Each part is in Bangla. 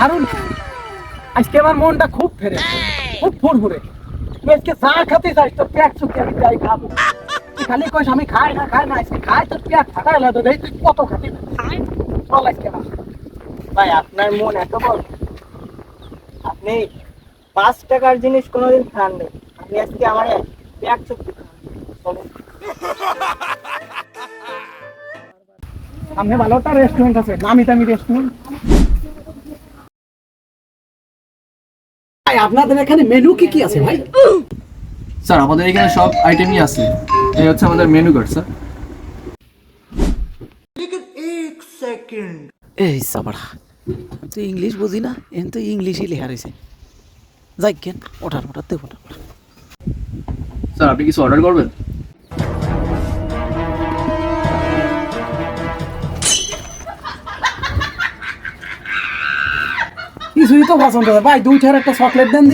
দারুণ। আজকে আমার মনটা খুব ফেরে। খুব ফুরফুরে। তুই আজকে চা খাতে চাস, তোর পেট চুকে আমি যাই খাব। খালি কইস, আমি খাই না খাই না, আজকে খাই, তোর পেট ফাটাই লাগতো দেখ তুই কত খাতি। চল আজকে না ভাই, আপনার মন এত বড়। আপনি পাঁচ টাকার জিনিস কোনোদিন খান নেই। আপনি আজকে আমার এক চুক্তি সামনে ভালো একটা রেস্টুরেন্ট আছে, নামি দামি রেস্টুরেন্ট ভাই আপনাদের এখানে মেনু কি কি আছে ভাই? স্যার আমাদের এখানে সব আইটেমই আছে। এই হচ্ছে আমাদের মেনু কার্ড স্যার। এই সাবাড়া তুই ইংলিশ বুঝি না? এন তো ইংলিশই লেখা রয়েছে। যাই কেন ওঠার ওঠার দেবো স্যার আপনি কিছু অর্ডার করবেন? কিছুই তো পছন্দ করে ভাই দুই দুইটার একটা চকলেট দেন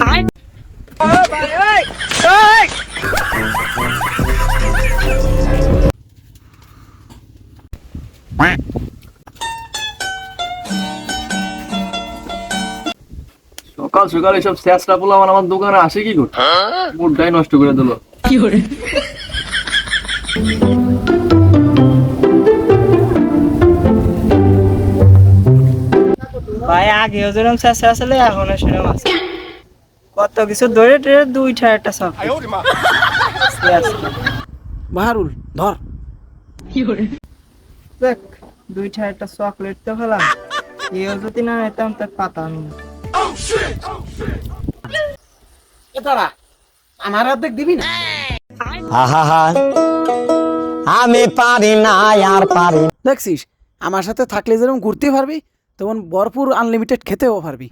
সকাল সকাল এসব স্যাসটা পোলা আমার আমার দোকানে আসে কি করতে মুডটাই নষ্ট করে দিল। ভাই আগেও যেরকম আসলে সেরকম আছে। কত কিছু ধরে টরে দুইটা একটা সব। বাহারুল ধর। দেখ দুইটা একটা চকলেট তো খেলাম। কেউ যদি না নিতাম তার পাতাম না। তারা আমার অর্ধেক দিবি না? আহা আমি পারি না আর পারি দেখছিস আমার সাথে থাকলে যেরকম ঘুরতে পারবি তেমন ভরপুর আনলিমিটেড খেতেও পারবি।